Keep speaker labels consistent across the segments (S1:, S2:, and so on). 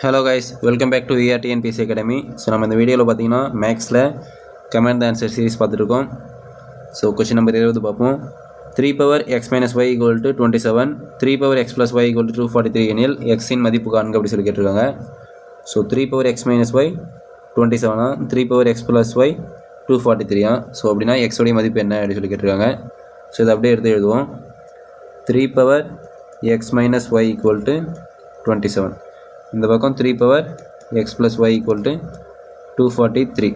S1: Hello guys welcome back to VR TNPSC academy so நம்ம இந்த வீடியோவில் பார்த்தீங்கன்னா மேக்ஸில் கமெண்ட் ஆன்சர் சீரிஸ் பார்த்துருக்கோம். ஸோ கொஷின் நம்பர் இருபது பார்ப்போம். Three power X minus Y equal to twenty seven three power X plus Y equal to two forty three எனில் எக்ஸின் மதிப்பு காண்க அப்படி சொல்லி கேட்டிருக்காங்க. So three power X minus Y twenty செவனா three power X plus Y two forty த்ரீயா so அப்படின்னா எக்ஸோடைய மதிப்பு என்ன அப்படின்னு சொல்லி கேட்டிருக்காங்க. ஸோ இதை அப்படியே எடுத்து எழுதுவோம். Three power X minus Y equal to twenty seven இந்த பக்கம் three power X plus Y equal to two forty three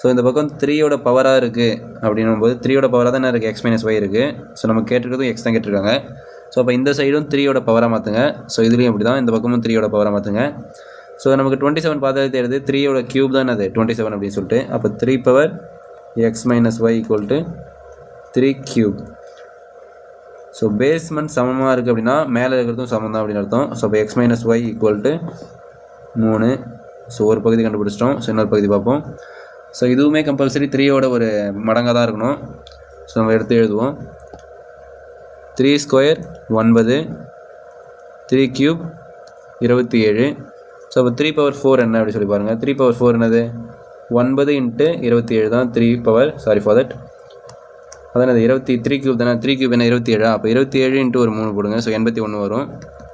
S1: so இந்த பக்கம் த்ரீயோட பவராக இருக்குது அப்படின்னும் போது த்ரீயோட பவராக தானே இருக்குது எக்ஸ் மைனஸ் ஒய் இருக்குது ஸோ நம்ம கேட்டிருக்கிறதும் எக்ஸ் தான் கேட்டிருக்காங்க. ஸோ அப்போ இந்த சைடும் த்ரீயோட பவராக மாற்றுங்க ஸோ இதுலேயும் அப்படி தான் இந்த பக்கமும் த்ரீயோட பவராக மாற்றுங்க ஸோ நமக்கு டுவெண்ட்டி செவன் பார்த்தாலே தெரியுது த்ரீயோட க்யூப் தான் அது டுவெண்ட்டி செவன் அப்படின்னு சொல்லிட்டு. அப்போ three power X minus Y equal to three cube so basement சமமாக இருக்குது அப்படின்னா மேலே இருக்கிறதும் சமம் தான் அப்படின்னு அர்த்தம். ஸோ இப்போ X minus Y equal to மூணு. ஸோ ஒரு பகுதி கண்டுபிடிச்சிட்டோம். ஸோ இன்னொரு பகுதி பார்ப்போம். ஸோ இதுவுமே கம்பல்சரி த்ரீயோட ஒரு மடங்காக தான் இருக்கணும். ஸோ நம்ம எடுத்து எழுதுவோம். த்ரீ ஸ்கொயர் ஒன்பது. த்ரீ க்யூப் இருபத்தி ஏழு. ஸோ அப்போ த்ரீ பவர் ஃபோர் என்ன அப்படின்னு சொல்லி பாருங்கள் த்ரீ பவர் ஃபோர் என்னது? ஒன்பது இன்ட்டு இருபத்தி ஏழு தான் three power sorry for that அதான் அது இருபத்தி த்ரீ கியூப் தானே? த்ரீ கியூப் என்ன இருபத்தி ஏழா? அப்போ இருபத்தி ஏழு இன்ட்டு ஒரு மூணு போடுங்க. ஸோ எண்பத்தி ஒன்று வரும்.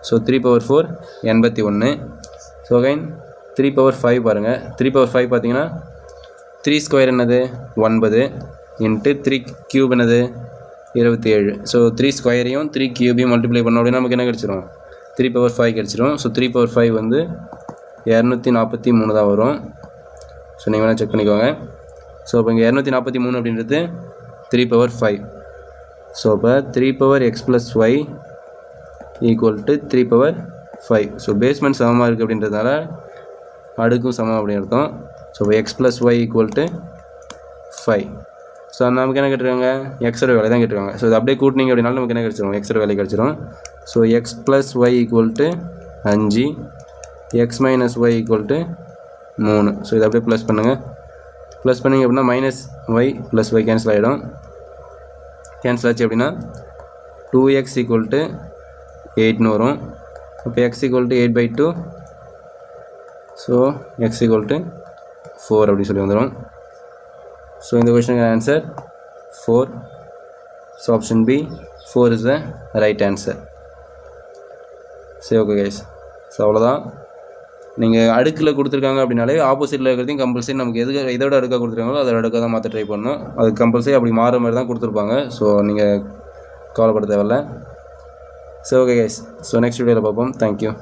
S1: ஸோ த்ரீ பவர் ஃபோர் எண்பத்தி ஒன்று so again three power five பாருங்கள் த்ரீ பவர் ஃபைவ் பார்த்தீங்கன்னா த்ரீ ஸ்கொயர் என்னது? ஒன்பது இன்ட்டு த்ரீ கியூப் என்னது? இருபத்தி ஏழு. ஸோ த்ரீ ஸ்கொயரையும் த்ரீ கியூபையும் மல்டிப்ளை பண்ண அப்படின்னா நமக்கு என்ன கிடச்சிரும்? த்ரீ பவர் ஃபைவ் கிடச்சிரும். ஸோ த்ரீ பவர் ஃபைவ் வந்து இரநூத்தி நாற்பத்தி மூணு தான் வரும். ஸோ நீங்கள் வேணால் செக் பண்ணிக்கோங்க. ஸோ இப்போ இங்கே இரநூத்தி நாற்பத்தி மூணு அப்படின்றது த்ரீ பவர் ஃபைவ் ஸோ அப்போ three power X plus Y equal to three power five so basement சமமாக இருக்குது அப்படின்றதுனால அடுக்கும் சமம் அப்படின்னு அர்த்தம். So X plus Y equal to five so நமக்கு என்ன கேட்டிருக்காங்க? எக்ஸோட வேலை தான் கேட்டிருக்காங்க. ஸோ இது அப்படியே கூட்டினீங்க அப்படின்னாலும் நமக்கு என்ன கிடச்சிரும்? எக்ஸோட வேலை கிடச்சிரும். So X plus Y equal to அஞ்சு. X minus Y equal to மூணு. ஸோ இதை அப்படியே ப்ளஸ் பண்ணுங்கள் ப்ளஸ் பண்ணிங்க அப்படின்னா minus Y plus Y cancel ஆகிடும் கேன்சல் ஆச்சு அப்படின்னா டூ எக்ஸ் ஈக்குவல் டு எயிட்னு வரும். அப்போ X equal to eight by two so X equal to four அப்படின்னு சொல்லி வந்துடும் ஸோ இந்த கொஷனுக்கு answer four so option B four is the right answer சரி ஓகே கைஸ் ஸோ அவ்வளோதான் நீங்கள் அடுக்கில் கொடுத்துருக்காங்க அப்படின்னாலே ஆப்போசிட்டில் இருக்கிறதையும் கம்பல்சரி நமக்கு எது இதோட அடுக்காக கொடுத்துருக்காங்களோ அதோட அடுக்காக தான் மாற்ற ட்ரை பண்ணணும். அது கம்பல்சரி அப்படி மாற மாதிரி தான் கொடுத்துருப்பாங்க. ஸோ நீங்கள் கவலைப்பட தேவையில்ல. So okay guys so next வீடியோவில் பார்ப்போம். Thank you